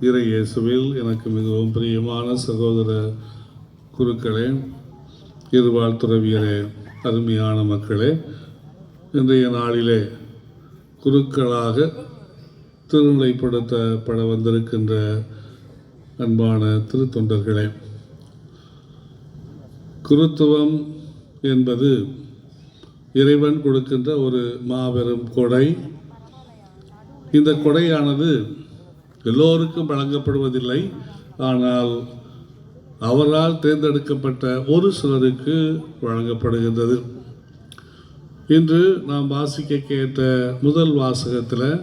இறை இயேசுவில் எனக்கு மிகவும் பிரியமான சகோதர குருக்களே இருவாழ்த்துறவியரே அருமையான மக்களே இன்றைய நாளிலே குருக்களாக திருநிலைப்படுத்தப்பட வந்திருக்கின்ற அன்பான திருத்தொண்டர்களே குருத்துவம் என்பது இறைவன் கொடுக்கின்ற ஒரு மாபெரும் கொடை. இந்த கொடையானது எல்லோருக்கும் வழங்கப்படுவதில்லை. ஆனால் அவரால் தேர்ந்தெடுக்கப்பட்ட ஒரு சிலருக்கு வழங்கப்படுகின்றது. இன்று நாம் வாசிக்க கேட்ட முதல் வாசகத்தில்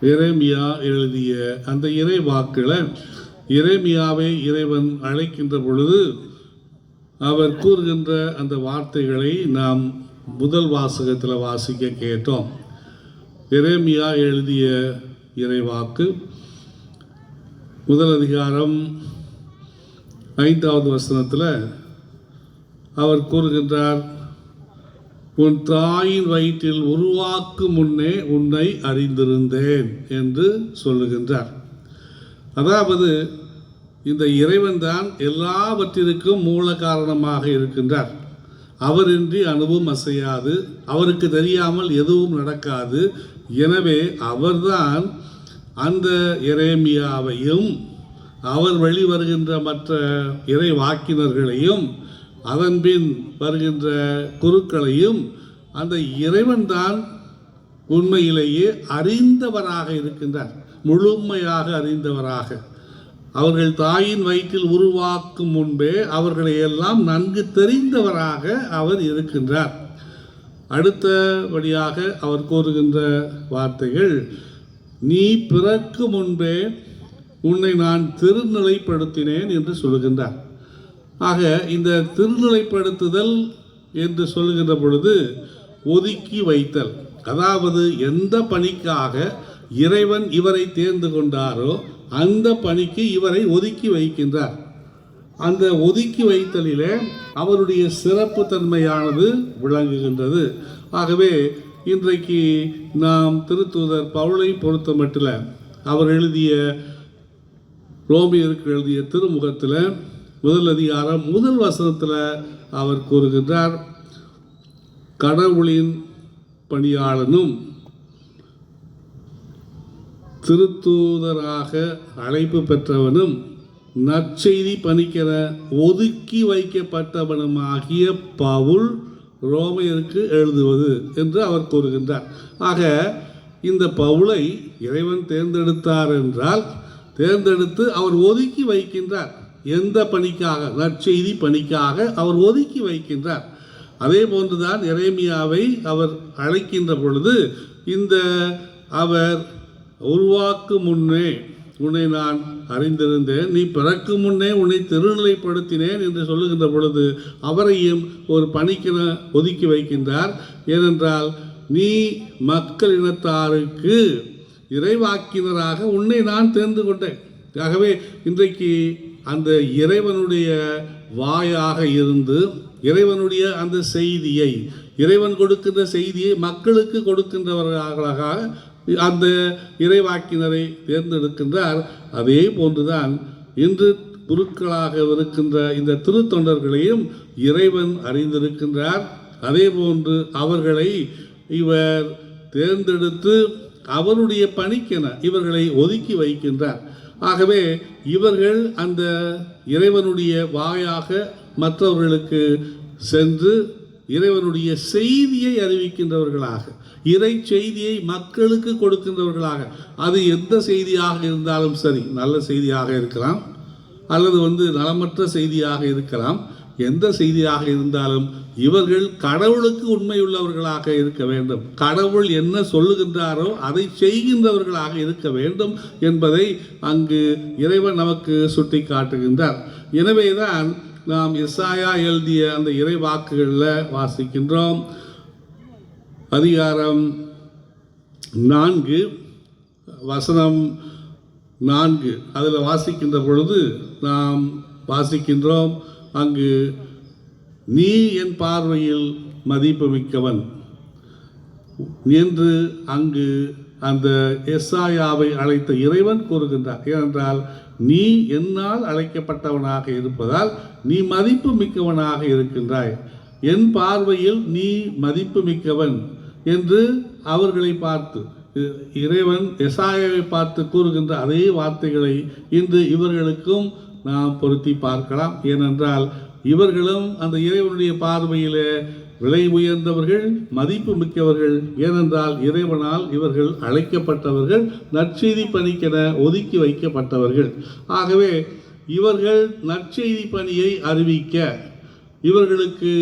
இறைமியா எழுதிய அந்த இறை வாக்கில் இறைமியாவை இறைவன் அழைக்கின்ற பொழுது அவர் கூறுகின்ற அந்த வார்த்தைகளை நாம் முதல் வாசகத்தில் வாசிக்க கேட்டோம். இறைமியா எழுதிய இறைவாக்கு. முதல் அதிகாரம் ஐந்தாவது வசனத்தில் அவர் கூறுகின்றார் உன் தாயின் வயிற்றில் உருவாக்கும் முன்னே உன்னை அறிந்திருந்தேன் என்று சொல்லுகின்றார். அதாவது இந்த இறைவன்தான் எல்லாவற்றிற்கும் மூல காரணமாக இருக்கின்றார். அவரின்றி அணுவும் அசையாது அவருக்கு தெரியாமல் எதுவும் நடக்காது. எனவே அவர்தான் அந்த இரேமியாவையும் அவர் வழி வருகின்ற மற்ற இறை வாக்கினர்களையும் அதன்பின் வருகின்ற குருக்களையும் அந்த இறைவன்தான் உண்மையிலேயே அறிந்தவராக இருக்கின்றார். முழுமையாக அறிந்தவராக. அவர்கள் தாயின் வயிற்றில் உருவாக்கும் முன்பே அவர்களை எல்லாம் நன்கு தெரிந்தவராக அவர் இருக்கின்றார். அடுத்தபடியாக அவர் கூறுகின்ற வார்த்தைகள் நீ பிறக்கு முன்பே உன்னை நான் திருநிலைப்படுத்தினேன் என்று சொல்லுகின்றார். ஆக இந்த திருநிலைப்படுத்துதல் என்று சொல்லுகின்ற பொழுது ஒதுக்கி வைத்தல். அதாவது எந்த பணிக்காக இறைவன் இவரை தேர்ந்து கொண்டாரோ அந்த பணிக்கு இவரை ஒதுக்கி வைக்கின்றார். அந்த ஒதுக்கி வைத்தலிலே அவருடைய சிறப்பு தன்மையானது விளங்குகின்றது. ஆகவே இன்றைக்கு நாம் திருத்தூதர் பவுளை பொறுத்த மட்டில் அவர் எழுதிய ரோமியருக்கு எழுதிய திருமுகத்தில் முதல் அதிகாரம் முதல் வசனத்தில் அவர் கூறுகின்றார் கடவுளின் பணியாளனும் திருத்தூதராக அழைப்பு பெற்றவனும் நற்செய்தி பணிக்கிற ஒதுக்கி வைக்கப்பட்டவனுமாகிய பவுல் ரோமையருக்கு எழுதுவது என்று அவர் கூறுகின்றார். ஆக இந்த பவுலை இறைவன் தேர்ந்தெடுத்தார் என்றால் தேர்ந்தெடுத்து அவர் ஒதுக்கி வைக்கின்றார். எந்த பணிக்காக? நற்செய்தி பணிக்காக அவர் ஒதுக்கி வைக்கின்றார். அதே போன்றுதான் இறைமியாவை அவர் அழைக்கின்ற பொழுது இந்த அவர் உருவாக்கும் முன்னே உன்னை நான் அறிந்திருந்தேன். நீ பிறக்கும் முன்னே உன்னை திருநிலைப்படுத்தினேன் என்று சொல்லுகின்ற பொழுது அவரையும் ஒரு பணிக்கென ஒதுக்கி வைக்கின்றார். ஏனென்றால் நீ மக்கள் இனத்தாருக்கு இறைவாக்கினராக உன்னை நான் தெரிந்து கொண்டேன். ஆகவே இன்றைக்கு அந்த இறைவனுடைய வாயாக இருந்து இறைவனுடைய அந்த செய்தியை இறைவன் கொடுக்கின்ற செய்தியை மக்களுக்கு கொடுக்கின்றவர்களாக அந்த இறைவாக்கினரை தேர்ந்தெடுக்கின்றார். அதே போன்றுதான் இன்று குருக்களாக இருக்கின்ற இந்த திருத்தொண்டர்களையும் இறைவன் அறிந்திருக்கின்றார். அதே போன்று அவர்களை இவர் தேர்ந்தெடுத்து அவருடைய பணிக்கென இவர்களை ஒதுக்கி வைக்கின்றார். ஆகவே இவர்கள் அந்த இறைவனுடைய வாயாக மற்றவர்களுக்கு சென்று இறைவனுடைய செய்தியை அறிவிக்கின்றவர்களாக இறை செய்தியை மக்களுக்கு கொடுக்கின்றவர்களாக அது எந்த செய்தியாக இருந்தாலும் சரி நல்ல செய்தியாக இருக்கலாம் அல்லது வந்து நலமற்ற செய்தியாக இருக்கலாம் எந்த செய்தியாக இருந்தாலும் இவர்கள் கடவுளுக்கு உண்மையுள்ளவர்களாக இருக்க வேண்டும். கடவுள் என்ன சொல்லுகின்றாரோ அதை செய்கின்றவர்களாக இருக்க வேண்டும் என்பதை அங்கு இறைவன் நமக்கு சுட்டி காட்டுகின்றார் எனவேதான் நாம் எஸ்ஆயா எழுதிய அந்த இறை வாக்குகளில் வாசிக்கின்றோம். அதிகாரம் நான்கு வசனம் நான்கு. அதில் வாசிக்கின்ற பொழுது நாம் வாசிக்கின்றோம் அங்கு நீ என் பார்வையில் மதிப்புமிக்கவன் என்று அங்கு அந்த எஸ்ஆயாவை அழைத்த இறைவன் கூறுகின்றார். ஏனென்றால் நீ என்னால் அழைக்கப்பட்டவனாக இருப்பதால் நீ மதிப்பு மிக்கவனாக இருக்கின்றாய். என் பார்வையில் நீ மதிப்பு மிக்கவன் என்று அவர்களை பார்த்து இ- இறைவன் எசாயாவை பார்த்து கூறுகின்ற அதே வார்த்தைகளை இன்று இவர்களுக்கும் நாம் பொருத்தி பார்க்கலாம். ஏனென்றால் இவர்களும் அந்த இறைவனுடைய பார்வையிலே விலை உயர்ந்தவர்கள் மதிப்பு மிக்கவர்கள் ஏனென்றால் இறைவனால் இவர்கள் அழைக்கப்பட்டவர்கள் நற்செய்தி பணிக்கென ஒதுக்கி வைக்கப்பட்டவர்கள். ஆகவே இவர்கள் நற்செய்தி பணியை அறிவிக்க இவர்களுக்கு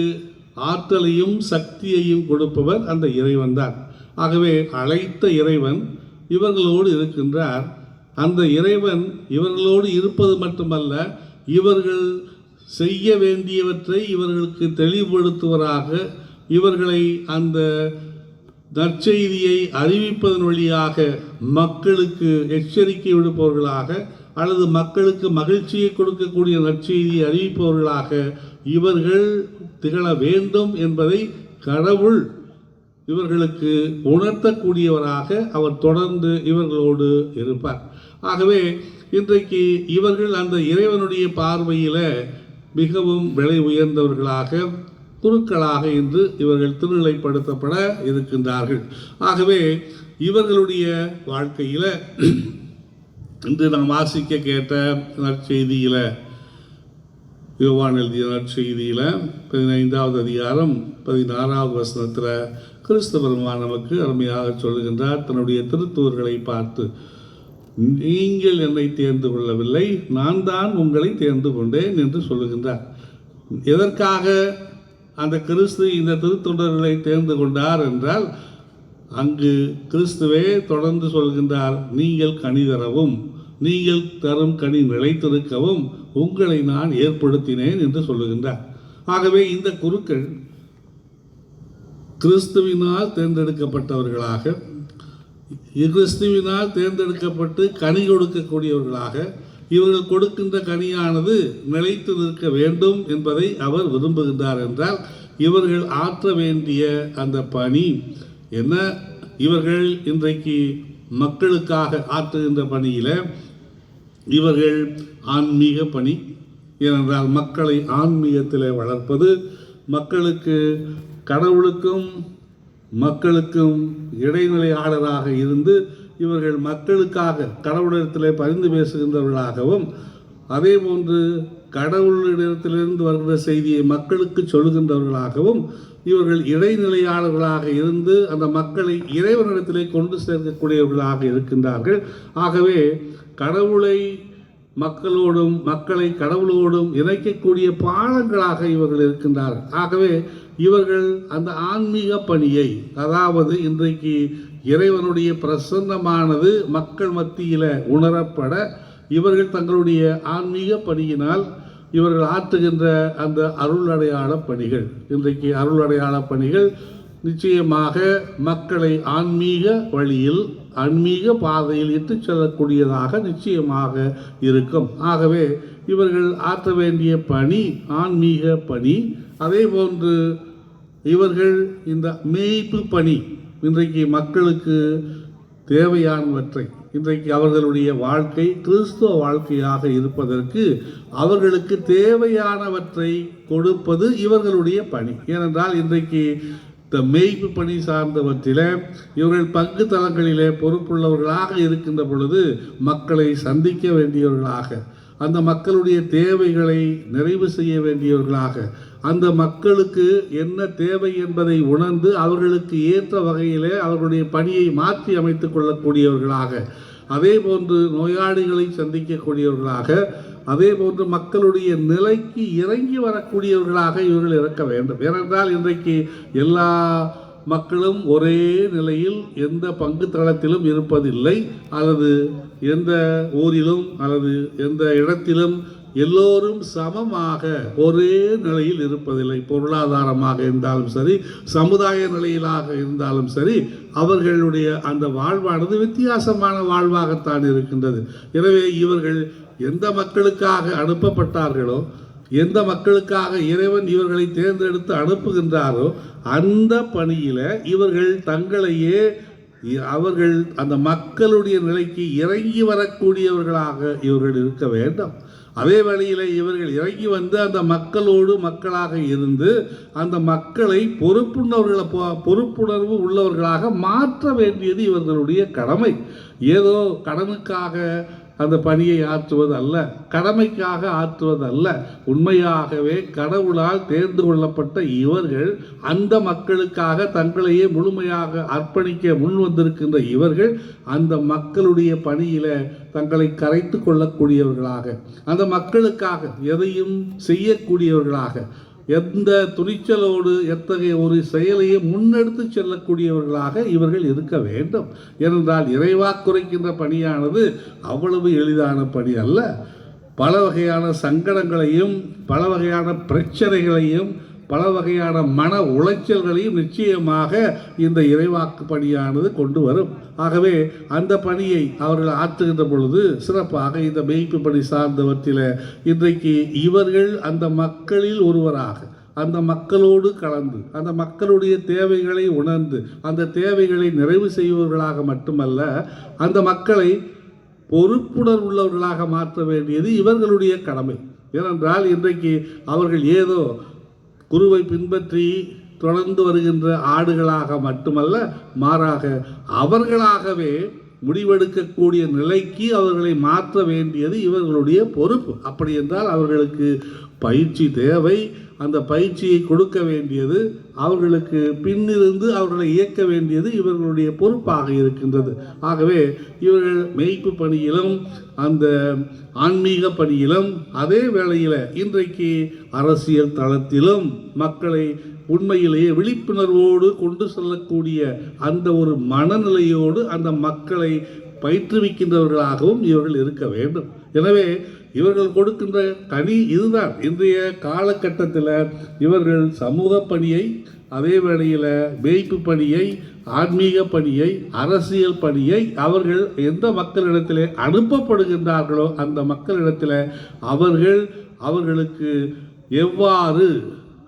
ஆற்றலையும் சக்தியையும் கொடுப்பவர் அந்த இறைவன்தான். ஆகவே அழைத்த இறைவன் இவர்களோடு இருக்கின்றார். அந்த இறைவன் இவர்களோடு இருப்பது மட்டுமல்ல இவர்கள் செய்ய வேண்டியவற்றை இவர்களுக்கு தெளிவுபடுத்துவராக இவர்களை அந்த நற்செய்தியை அறிவிப்பதன் வழியாக மக்களுக்கு எச்சரிக்கை விடுப்பவர்களாக அல்லது மக்களுக்கு மகிழ்ச்சியை கொடுக்கக்கூடிய நற்செய்தியை அறிவிப்பவர்களாக இவர்கள் திகழ வேண்டும் என்பதை கடவுள் இவர்களுக்கு உணர்த்தக்கூடியவராக அவர் தொடர்ந்து இவர்களோடு இருப்பார். ஆகவே இன்றைக்கு இவர்கள் அந்த இறைவனுடைய பார்வையில் மிகவும் விலை உயர்ந்தவர்களாக குருக்களாக இன்று இவர்கள் திருநிலைப்படுத்தப்பட இருக்கின்றார்கள். ஆகவே இவர்களுடைய வாழ்க்கையில் இன்று நாம் வாசிக்க கேட்ட நற்செய்தியில் யோவான் எழுதிய நற்செய்தியில் பதினைந்தாவது அதிகாரம் பதினாறாவது வசனத்தில் கிறிஸ்து பெருமான் நமக்கு அருமையாக சொல்கின்றார் தன்னுடைய திருத்தூர்களை பார்த்து நீங்கள் என்னை தேர்ந்து கொள்ளவில்லை நான் தான் உங்களை தேர்ந்து கொண்டேன் என்று சொல்லுகின்றார். எதற்காக அந்த கிறிஸ்து இந்த திருத்தொண்டர்களை தேர்ந்து கொண்டார் என்றால் அங்கு கிறிஸ்துவே தொடர்ந்து சொல்கின்றார் நீங்கள் கனி தரவும் நீங்கள் தரும் கனி நிலைத்திருக்கவும் உங்களை நான் ஏற்படுத்தினேன் என்று சொல்லுகின்றார். ஆகவே இந்த குருக்கள் கிறிஸ்துவினால் தேர்ந்தெடுக்கப்பட்டவர்களாக கிறிஸ்துவினால் தேர்ந்தெடுக்கப்பட்டு கனி கொடுக்கக்கூடியவர்களாக இவர்கள் கொடுக்கின்ற கனியானது நிலைத்து நிற்க வேண்டும் என்பதை அவர் விரும்புகின்றார் என்றால் இவர்கள் ஆற்ற வேண்டிய அந்த பணி என்ன? இவர்கள் இன்றைக்கு மக்களுக்காக ஆற்றுகின்ற பணியில் இவர்கள் ஆன்மீக பணி. ஏனென்றால் மக்களை ஆன்மீகத்தில் வளர்ப்பது மக்களுக்கு கடவுளுக்கும் மக்களுக்கும் இடைநிலையாளராக இருந்து இவர்கள் மக்களுக்காக கடவுளிடத்தில் பரிந்து பேசுகின்றவர்களாகவும் அதே போன்று கடவுளிடத்திலிருந்து வருகிற செய்தியை மக்களுக்கு சொல்லுகின்றவர்களாகவும் இவர்கள் இடைநிலையாளர்களாக இருந்து அந்த மக்களை இறைவனிடத்திலே கொண்டு சேர்க்கக்கூடியவர்களாக இருக்கின்றார்கள். ஆகவே கடவுளை மக்களோடும் மக்களை கடவுளோடும் இணைக்கக்கூடிய பாலங்களாக இவர்கள் இருக்கின்றார்கள். ஆகவே இவர்கள் அந்த ஆன்மீக பணியை அதாவது இன்றைக்கு இறைவனுடைய பிரசன்னமானது மக்கள் மத்தியில் உணரப்பட இவர்கள் தங்களுடைய ஆன்மீக பணியினால் இவர்கள் ஆற்றுகின்ற அந்த அருள் அடையாள பணிகள். இன்றைக்கு அருள் அடையாள பணிகள் நிச்சயமாக மக்களை ஆன்மீக வழியில் ஆன்மீக பாதையில் இட்டு செல்லக்கூடியதாக நிச்சயமாக இருக்கும். ஆகவே இவர்கள் ஆற்ற வேண்டிய பணி ஆன்மீக பணி. அதே போன்று இவர்கள் இந்த மேய்ப்பு பணி இன்றைக்கு மக்களுக்கு தேவையானவற்றை இன்றைக்கு அவர்களுடைய வாழ்க்கை கிறிஸ்துவ வாழ்க்கையாக இருப்பதற்கு அவர்களுக்கு தேவையானவற்றை கொடுப்பது இவர்களுடைய பணி. ஏனென்றால் இன்றைக்கு இந்த மேய்ப்பு பணி சார்ந்தவற்றில் இவர்கள் பங்கு தளங்களிலே பொறுப்புள்ளவர்களாக இருக்கின்ற பொழுது மக்களை சந்திக்க வேண்டியவர்களாக அந்த மக்களுடைய தேவைகளை நிறைவு செய்ய வேண்டியவர்களாக அந்த மக்களுக்கு என்ன தேவை என்பதை உணர்ந்து அவர்களுக்கு ஏற்ற வகையிலே அவர்களுடைய பணியை மாற்றி அமைத்து கொள்ளக்கூடியவர்களாக அதே போன்று நோயாளிகளை சந்திக்கக்கூடியவர்களாக அதே போன்று மக்களுடைய நிலைக்கு இறங்கி வரக்கூடியவர்களாக இவர்கள் இருக்க வேண்டும். ஏனென்றால் இன்றைக்கு எல்லா மக்களும் ஒரே நிலையில் எந்த பங்கு தளத்திலும் இருப்பதில்லை. அல்லது எந்த ஊரிலும் அல்லது எந்த இடத்திலும் எல்லோரும் சமமாக ஒரே நிலையில் இருப்பதில்லை. பொருளாதாரமாக இருந்தாலும் சரி சமுதாய நிலையிலாக இருந்தாலும் சரி அவர்களுடைய அந்த வாழ்வானது வித்தியாசமான வாழ்வாகத்தான் இருக்கின்றது. எனவே இவர்கள் எந்த மக்களுக்காக அனுப்பப்பட்டார்களோ எந்த மக்களுக்காக இறைவன் இவர்களை தேர்ந்தெடுத்து அனுப்புகின்றாரோ அந்த பணியில் இவர்கள் தங்களையே அவர்கள் அந்த மக்களுடைய நிலைக்கு இறங்கி வரக்கூடியவர்களாக இவர்கள் இருக்க வேண்டும். அதே வேளையில் இவர்கள் இறங்கி வந்து அந்த மக்களோடு மக்களாக இருந்து அந்த மக்களை பொறுப்புணர்வுகளை பொறுப்புணர்வு உள்ளவர்களாக மாற்ற வேண்டியது இவர்களுடைய கடமை. ஏதோ கடனுக்காக அந்த பணியை ஆற்றுவது அல்ல கடமைக்காக ஆற்றுவது அல்ல உண்மையாகவே கடவுளால் தேர்ந்து கொள்ளப்பட்ட இவர்கள் அந்த மக்களுக்காக தங்களையே முழுமையாக அர்ப்பணிக்க முன் வந்திருக்கின்ற இவர்கள் அந்த மக்களுடைய பணியில தங்களை கரைத்து கொள்ளக்கூடியவர்களாக அந்த மக்களுக்காக எதையும் செய்யக்கூடியவர்களாக எந்த துணிச்சலோடு எத்தகைய ஒரு செயலையை முன்னெடுத்து செல்லக்கூடியவர்களாக இவர்கள் இருக்க வேண்டும். ஏனென்றால் இறைவாக்குரைக்கின்ற பணியானது அவ்வளவு எளிதான பணி அல்ல. பல வகையான சங்கடங்களையும் பல வகையான பிரச்சனைகளையும் பல வகையான மன உளைச்சல்களையும் நிச்சயமாக இந்த இறைவாக்கு பணியானது கொண்டு வரும். ஆகவே அந்த பணியை அவர்கள் ஆற்றுகின்ற பொழுது சிறப்பாக இந்த மெய்ப்பு பணி சார்ந்தவற்றில் இன்றைக்கு இவர்கள் அந்த மக்களில் ஒருவராக அந்த மக்களோடு கலந்து அந்த மக்களுடைய தேவைகளை உணர்ந்து அந்த தேவைகளை நிறைவு செய்பவர்களாக மட்டுமல்ல அந்த மக்களை பொறுப்புணர்வுள்ளவர்களாக மாற்ற வேண்டியது இவர்களுடைய கடமை. ஏனென்றால் இன்றைக்கு அவர்கள் ஏதோ குருவை பின்பற்றி தொடர்ந்து வருகின்ற ஆடுகளாக மட்டுமல்ல மாறாக அவர்களாகவே முடிவெடுக்கக்கூடிய நிலைக்கு அவர்களை மாற்ற வேண்டியது இவர்களுடைய பொறுப்பு. அப்படி என்றால் அவர்களுக்கு பயிற்சி தேவை அந்த பயிற்சியை கொடுக்க வேண்டியது அவர்களுக்கு பின்னிருந்து அவர்களை இயக்க வேண்டியது இவர்களுடைய பொறுப்பாக இருக்கின்றது. ஆகவே இவர்கள் மெய்ப்பு பணியிலும் அந்த ஆன்மீக பணியிலும் அதே வேளையில் இன்றைக்கு அரசியல் தளத்திலும் மக்களை உண்மையிலேயே விழிப்புணர்வோடு கொண்டு செல்லக்கூடிய அந்த ஒரு மனநிலையோடு அந்த மக்களை பயிற்றுவிக்கின்றவர்களாகவும் இவர்கள் இருக்க வேண்டும். எனவே இவர்கள் கொடுக்கின்ற தனி இதுதான். இன்றைய காலகட்டத்தில் இவர்கள் சமூக பணியை அதே வேளையில் மேய்ப்பு பணியை ஆன்மீக பணியை அரசியல் பணியை அவர்கள் எந்த மக்களிடத்தில் அனுப்பப்படுகின்றார்களோ அந்த மக்களிடத்தில் அவர்கள் அவர்களுக்கு எவ்வாறு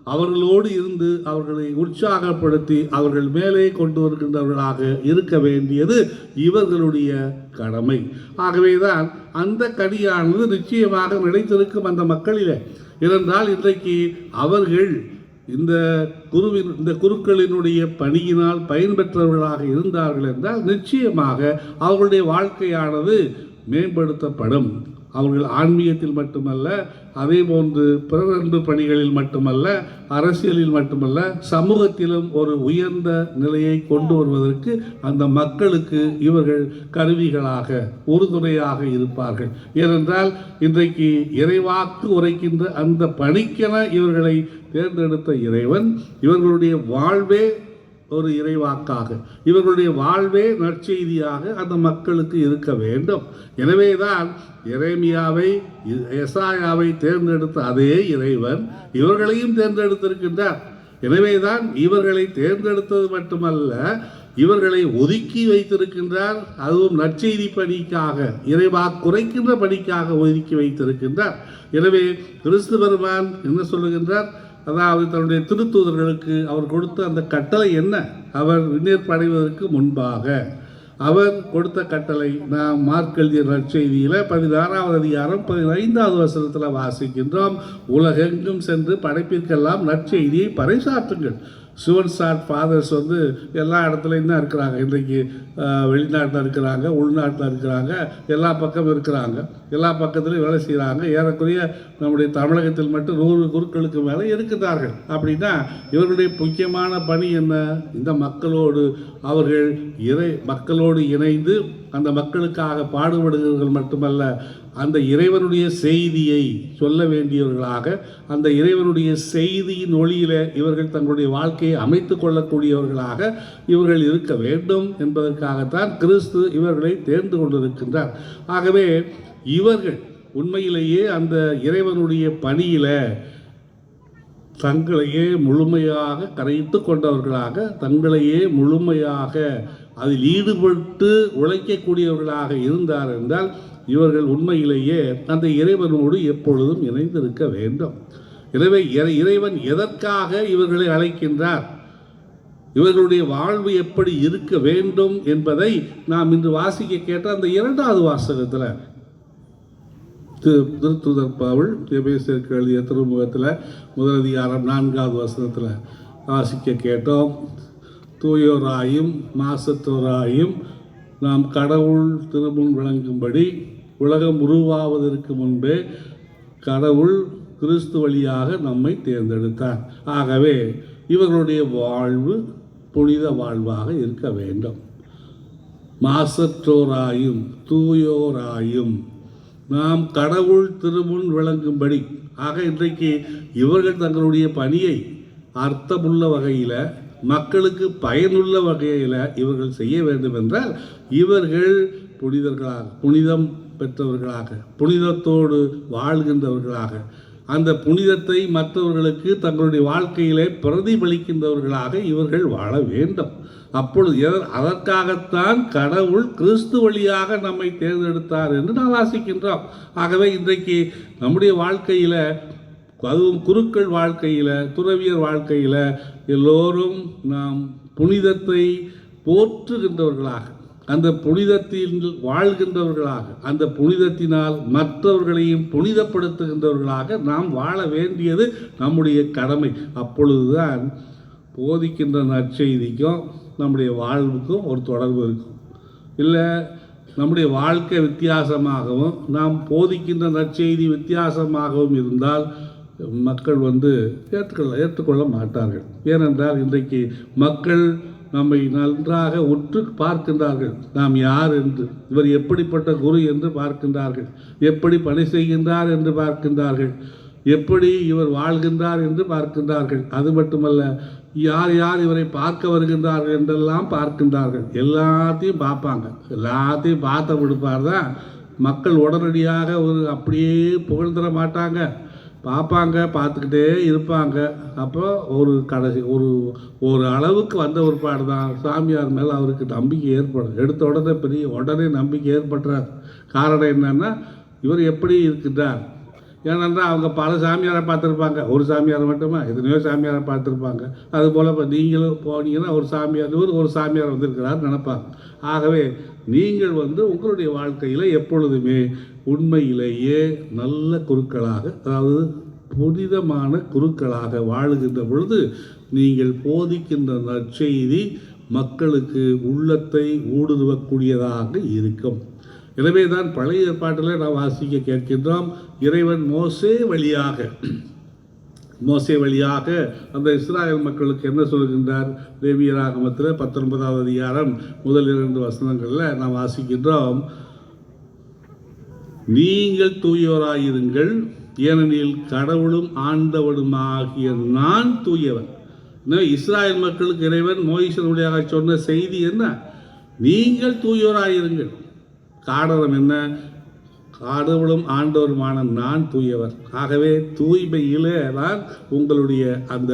அவர்களோடு இருந்து அவர்களை உற்சாகப்படுத்தி அவர்கள் மேலே கொண்டு வருகின்றவர்களாக இருக்க வேண்டியது இவர்களுடைய கடமை. ஆகவேதான் அந்த கடியானது நிச்சயமாக நிலைத்திருக்கும் அந்த மக்களிலே. இருந்தால் இன்றைக்கு அவர்கள் இந்த குருவின் இந்த குருக்களினுடைய பணியினால் பயன்பெற்றவர்களாக இருந்தார்கள் என்றால் நிச்சயமாக அவர்களுடைய வாழ்க்கையானது மேம்படுத்தப்படும். அவர்கள் ஆன்மீகத்தில் மட்டுமல்ல அதே போன்று பிறரன்பு பணிகளில் மட்டுமல்ல அரசியலில் மட்டுமல்ல சமூகத்திலும் ஒரு உயர்ந்த நிலையை கொண்டு வருவதற்கு அந்த மக்களுக்கு இவர்கள் கருவிகளாக உறுதுணையாக இருப்பார்கள். ஏனென்றால் இன்றைக்கு இறைவாக்கு உரைக்கின்ற அந்த பணிக்கென இவர்களை தேர்ந்தெடுத்த இறைவன் இவர்களுடைய வாழ்வே ஒரு இறைவாக்காக. இவர்களுடைய வாழ்வே நற்செய்தியாக அந்த மக்களுக்கு இருக்க வேண்டும். எனவேதான் இறைமியாவை எசாயாவை தேர்ந்தெடுத்த அதே இறைவன் இவர்களையும் தேர்ந்தெடுத்திருக்கின்றார். எனவேதான் இவர்களை தேர்ந்தெடுத்தது மட்டுமல்ல இவர்களை ஒதுக்கி வைத்திருக்கின்றார். அதுவும் நற்செய்தி பணிக்காக இறைவா குறைக்கின்ற பணிக்காக ஒதுக்கி வைத்திருக்கின்றார். எனவே கிறிஸ்து பெருமான் என்ன சொல்லுகின்றார்? அதாவது தன்னுடைய திருத்தூதர்களுக்கு அவர் கொடுத்த அந்த கட்டளை என்ன? அவர் விண்ணேற்படைவதற்கு முன்பாக. அவர் கொடுத்த கட்டளை நாம் மார்க்கெழுதிய நற்செய்தியில் பதினாறாவது அதிகாரம் பதினைந்தாவது வசனத்தில் வாசிக்கின்றோம். உலகெங்கும் சென்று படைப்பிற்கெல்லாம் நற்செய்தியை பறைசாற்றுங்கள். சிவன் சாட் ஃபாதர்ஸ் வந்து எல்லா இடத்துலையும் தான் இருக்கிறாங்க. இன்றைக்கு வெளிநாட்டில் இருக்கிறாங்க உள்நாட்டில் இருக்கிறாங்க எல்லா பக்கமும் இருக்கிறாங்க. எல்லா பக்கத்துலையும் வேலை செய்கிறாங்க ஏறக்குறைய நம்முடைய தமிழகத்தில் மட்டும் நூறு குருக்களுக்கு மேலே இருக்கிறார்கள் அப்படின்னா இவர்களுடைய முக்கியமான பணி என்ன? இந்த மக்களோடு அவர்கள் இறை மக்களோடு இணைந்து அந்த மக்களுக்காக பாடுபடுகிறவர்கள் மட்டுமல்ல அந்த இறைவனுடைய செய்தியை சொல்ல வேண்டியவர்களாக அந்த இறைவனுடைய செய்தியின் ஒளியில இவர்கள் தங்களுடைய வாழ்க்கையை அமைத்து கொள்ளக்கூடியவர்களாக இவர்கள் இருக்க வேண்டும் என்பதற்காகத்தான் கிறிஸ்து இவர்களை தேர்ந்து கொண்டிருக்கின்றார். ஆகவே இவர்கள் உண்மையிலேயே அந்த இறைவனுடைய பணியில தங்களையே முழுமையாக கரைத்து கொண்டவர்களாக தங்களையே முழுமையாக அதில் ஈடுபட்டு உழைக்கக்கூடியவர்களாக இருந்தார் என்றால் இவர்கள் உண்மையிலேயே அந்த இறைவனோடு எப்பொழுதும் இணைந்திருக்க வேண்டும். எனவே இறை- இறைவன் எதற்காக இவர்களை அழைக்கின்றார்? இவர்களுடைய வாழ்வு எப்படி இருக்க வேண்டும் என்பதை நாம் இன்று வாசிக்க கேட்ட அந்த இரண்டாவது வாசகத்தில் திரு திருத்துதர் பவுல் எபேசியருக்கு எழுதிய திருமுகத்தில் முதலதிகாரம் நான்காவது வசனத்தில் வாசிக்க கேட்டோம். தூயோராயும் மாசத்தோராயும் நாம் கடவுள் திருமுன் விளங்கும்படி உலகம் உருவாவதற்கு முன்பே கடவுள் கிறிஸ்து வழியாக நம்மை தேர்ந்தெடுத்தார். ஆகவே இவர்களுடைய வாழ்வு புனித வாழ்வாக இருக்க வேண்டும். மாசற்றோராயும் தூயோராயும் நாம் கடவுள் திருமுன் விளங்கும்படி ஆக இன்றைக்கு இவர்கள் தங்களுடைய பணியை அர்த்தமுள்ள வகையில் மக்களுக்கு பயனுள்ள வகையில் இவர்கள் செய்ய வேண்டும் என்றால் இவர்கள் புனிதர்களாக புனிதம் பெற்றவர்களாக புனிதத்தோடு வாழ்கின்றவர்களாக அந்த புனிதத்தை மற்றவர்களுக்கு தங்களுடைய வாழ்க்கையிலே பிரதிபலிக்கின்றவர்களாக இவர்கள் வாழ வேண்டும். அப்பொழுது அதற்காகத்தான் கடவுள் கிறிஸ்து வழியாக நம்மை தேர்ந்தெடுத்தார் என்று நாம் வாசிக்கின்றோம். ஆகவே இன்றைக்கு நம்முடைய வாழ்க்கையில் அதுவும் குருக்கள் வாழ்க்கையில் துறவியர் வாழ்க்கையில் எல்லோரும் நாம் புனிதத்தை போற்றுகின்றவர்களாக அந்த புனிதத்தில் வாழ்கின்றவர்களாக அந்த புனிதத்தினால் மற்றவர்களையும் புனிதப்படுத்துகின்றவர்களாக நாம் வாழ வேண்டியது நம்முடைய கடமை. அப்பொழுதுதான் போதிக்கின்ற நற்செய்திக்கும் நம்முடைய வாழ்வுக்கும் ஒரு தொடர்பு இருக்கும். இல்லை நம்முடைய வாழ்க்கை வித்தியாசமாகவும் நாம் போதிக்கின்ற நற்செய்தி வித்தியாசமாகவும் இருந்தால் மக்கள் வந்து ஏற்றுக்கொள்ள ஏற்றுக்கொள்ள மாட்டார்கள். ஏனென்றால் இன்றைக்கு மக்கள் நம்மை நன்றாக உற்று பார்க்கின்றார்கள். நாம் யார் என்று இவர் எப்படிப்பட்ட குரு என்று பார்க்கின்றார்கள். எப்படி பணி செய்கின்றார் என்று பார்க்கின்றார்கள். எப்படி இவர் வாழ்கின்றார் என்று பார்க்கின்றார்கள். அது மட்டுமல்ல யார் யார் இவரை பார்க்க வருகின்றார்கள் என்றெல்லாம் பார்க்கின்றார்கள். எல்லாத்தையும் பார்ப்பாங்க. எல்லாத்தையும் பார்த்த விடுப்பார் தான் மக்கள் உடனடியாக ஒரு அப்படியே புகழ்ந்துட மாட்டாங்க. பார்ப்பாங்க பார்த்துக்கிட்டே இருப்பாங்க. அப்போ ஒரு கடைசி ஒரு ஒரு அளவுக்கு வந்த ஒரு பாடு தான் சாமியார் மேலே அவருக்கு நம்பிக்கை ஏற்படும் எடுத்த உடனே பெரிய உடனே நம்பிக்கை ஏற்படுறார். காரணம் என்னன்னா இவர் எப்படி இருக்கின்றார்? ஏனென்றால் அவங்க பல சாமியாரை பார்த்துருப்பாங்க. ஒரு சாமியாரை மட்டுமா? எத்தனையோ சாமியாரை பார்த்துருப்பாங்க. அதுபோல் இப்போ நீங்களும் போனீங்கன்னா ஒரு சாமியார் இவர் ஒரு சாமியார் வந்திருக்கிறார் நினப்பாங்க. ஆகவே நீங்கள் வந்து உங்களுடைய வாழ்க்கையில் எப்பொழுதுமே உண்மையிலேயே நல்ல குருக்களாக அதாவது புனிதமான குருக்களாக வாழுகின்ற பொழுது நீங்கள் போதிக்கின்ற நற்செய்தி மக்களுக்கு உள்ளத்தை ஊடுருவக்கூடியதாக இருக்கும். எனவே தான் பழைய ஏற்பாட்டில் நாம் வாசிக்க கேட்கின்றோம் இறைவன் மோசே வழியாக. மோசே வழியாக அந்த இஸ்ராயல் மக்களுக்கு என்ன சொல்கின்றார்? தேவியராகமத்தில் பத்தொன்பதாவது அதிகாரம் முதல் இரண்டு வசனங்களில் நாம் வாசிக்கின்றோம். நீங்கள் தூயோராயிருங்கள் ஏனெனில் கடவுளும் ஆண்டவனுமாகிய நான் தூயவன். இஸ்ராயல் மக்களுக்கு இறைவன் மோயிசனுடைய சொன்ன செய்தி என்ன? நீங்கள் தூயோராயிருங்கள். காரணம் என்ன? கடவுளும் ஆண்டவருமான நான் தூயவர். ஆகவே தூய்மையிலே தான் உங்களுடைய அந்த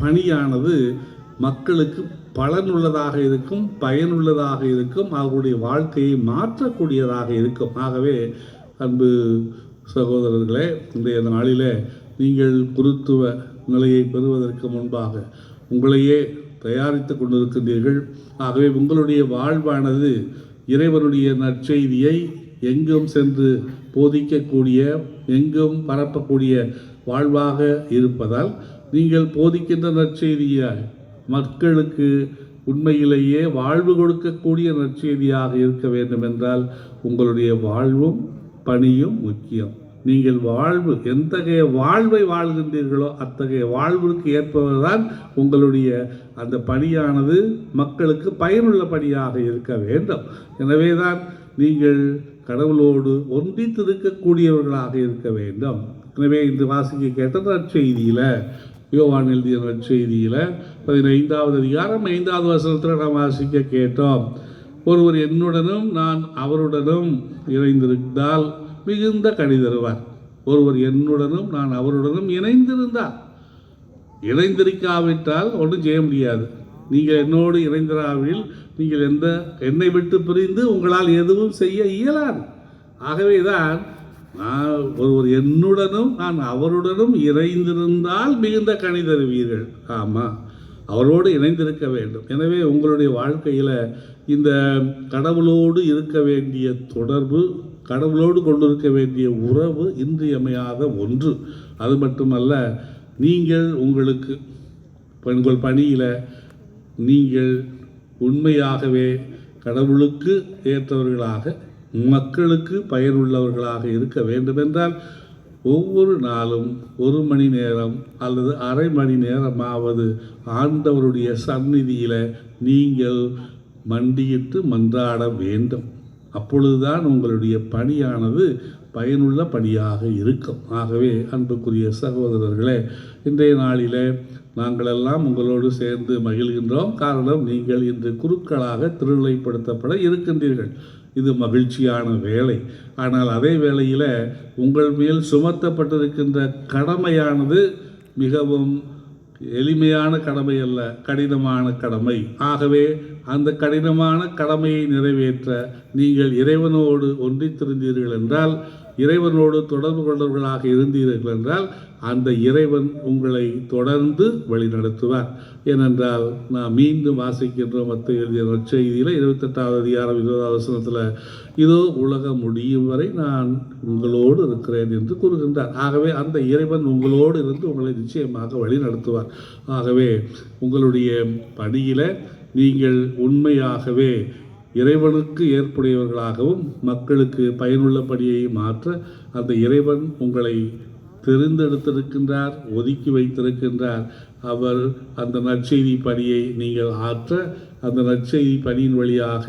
பணியானது. மக்களுக்கு பலனுள்ளதாக இருக்கும் பயனுள்ளதாக இருக்கும் அவர்களுடைய வாழ்க்கையை மாற்றக்கூடியதாக இருக்கும். ஆகவே அன்பு சகோதரர்களே இன்றைய நாளிலே நீங்கள் குருத்துவ நிலையை பெறுவதற்கு முன்பாக உங்களையே தயாரித்து கொண்டிருக்கின்றீர்கள். ஆகவே உங்களுடைய வாழ்வானது இறைவனுடைய நற்செய்தியை எங்கும் சென்று போதிக்கக்கூடிய எங்கும் பரப்பக்கூடிய வாழ்வாக இருப்பதால் நீங்கள் போதிக்கின்ற நற்செய்தியாய் மக்களுக்கு உண்மையிலேயே வாழ்வு கொடுக்கக்கூடிய நற்செய்தியாக இருக்க வேண்டும் என்றால் உங்களுடைய வாழ்வும் பணியும் முக்கியம். நீங்கள் வாழ்வு எத்தகைய வாழ்வை வாழ்கின்றீர்களோ அத்தகைய வாழ்விற்கு ஏற்பவர்தான் உங்களுடைய அந்த பணியானது மக்களுக்கு பயனுள்ள பணியாக இருக்க வேண்டும். எனவே தான் நீங்கள் கடவுளோடு ஒன்றித்திருக்கக்கூடியவர்களாக இருக்க வேண்டும். எனவே இந்த வாசிக்க கேட்ட நற்செய்தியில் யோவான் எழுதிய நற்செய்தியில் பதினைந்தாவது அதிகாரம் ஐந்தாவது வசனத்தில் நாம் வாசிக்க கேட்டோம். ஒருவர் என்னுடனும் நான் அவருடனும் இணைந்திருந்தால் மிகுந்த கனி தருவார். ஒருவர் என்னுடனும் நான் அவருடனும் இணைந்திருந்தால் இணைந்திருக்காவிட்டால் ஒன்றும் செய்ய முடியாது. நீங்கள் என்னோடு இணைந்திராவில் நீங்கள் எந்த என்னை விட்டு பிரிந்து உங்களால் எதுவும் செய்ய இயலாது. ஆகவே தான் நான் ஒருவர் என்னுடனும் நான் அவருடனும் இணைந்திருந்தால் மிகுந்த கணி தருவீர்கள். ஆமாம் அவரோடு இணைந்திருக்க வேண்டும். எனவே உங்களுடைய வாழ்க்கையில் இந்த கடவுளோடு இருக்க வேண்டிய தொடர்பு கடவுளோடு கொண்டிருக்க வேண்டிய உறவு இன்றியமையாத ஒன்று. அது மட்டுமல்ல நீங்கள் உங்களுக்கு உங்கள் பணியில் நீங்கள் உண்மையாகவே கடவுளுக்கு ஏற்றவர்களாக மக்களுக்கு பயனுள்ளவர்களாக இருக்க வேண்டுமென்றால் ஒவ்வொரு நாளும் ஒரு மணி நேரம் அல்லது அரை மணி நேரமாவது ஆண்டவருடைய சந்நிதியில் நீங்கள் மண்டியிட்டு மன்றாட வேண்டும். அப்பொழுதுதான் உங்களுடைய பணியானது பயனுள்ள பணியாக இருக்கும். ஆகவே அன்புக்குரிய சகோதரர்களே இன்றைய நாளில் நாங்களெல்லாம் உங்களோடு சேர்ந்து மகிழ்கின்றோம். காரணம் நீங்கள் இன்று குருக்களாக திருநிலைப்படுத்தப்பட இருக்கின்றீர்கள். இது மகிழ்ச்சியான வேலை ஆனால் அதே வேளையில் உங்கள் மேல் சுமத்தப்பட்டிருக்கின்ற கடமையானது மிகவும் எளிமையான கடமை அல்ல கடினமான கடமை. ஆகவே அந்த கடினமான கடமையை நிறைவேற்ற நீங்கள் இறைவனோடு ஒன்றித்திருந்தீர்கள் என்றால் இறைவனோடு தொடர்பு கொண்டவர்களாக இருந்தீர்கள் என்றால் அந்த இறைவன் உங்களை தொடர்ந்து வழிநடத்துவார். ஏனென்றால் நான் மீண்டும் வாசிக்கின்ற மற்ற எழுதிய நற்செய்தியில் இருபத்தெட்டாவது அதிகாரம் இருபதாவது வசனத்தில் இதோ உலகம் முடியும் வரை நான் உங்களோடு இருக்கிறேன் என்று கூறுகின்றார். ஆகவே அந்த இறைவன் உங்களோடு இருந்து உங்களை நிச்சயமாக வழி நடத்துவார் ஆகவே உங்களுடைய பணியில் நீங்கள் உண்மையாகவே இறைவனுக்கு ஏற்புடையவர்களாகவும் மக்களுக்கு பயனுள்ள பணியை மாற்ற அந்த இறைவன் உங்களை தெரிந்தெடுத்திருக்கின்றார் ஒதுக்கி வைத்திருக்கின்றார். அவர் அந்த நற்செய்தி பணியை நீங்கள் ஆற்ற அந்த நற்செய்தி பணியின் வழியாக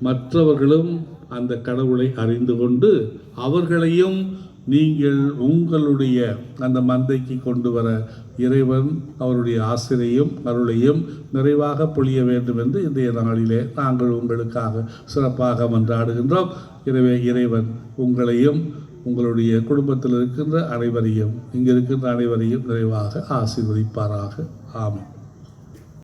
மற்றவர்களும் அந்த கடவுளை அறிந்து கொண்டு அவர்களையும் நீங்கள் உங்களுடைய அந்த மந்தைக்கு கொண்டு வர இறைவன் அவருடைய ஆசிரியையும் அருளையும் நிறைவாக பொழிய வேண்டும் என்று இன்றைய நாளிலே நாங்கள் உங்களுக்காக சிறப்பாக மன்றாடுகின்றோம். எனவே இறைவன் உங்களையும் உங்களுடைய குடும்பத்தில் இருக்கின்ற அனைவரையும் இங்கே இருக்கின்ற அனைவரையும் நிறைவாக ஆசீர்வதிப்பாராக. ஆமாம்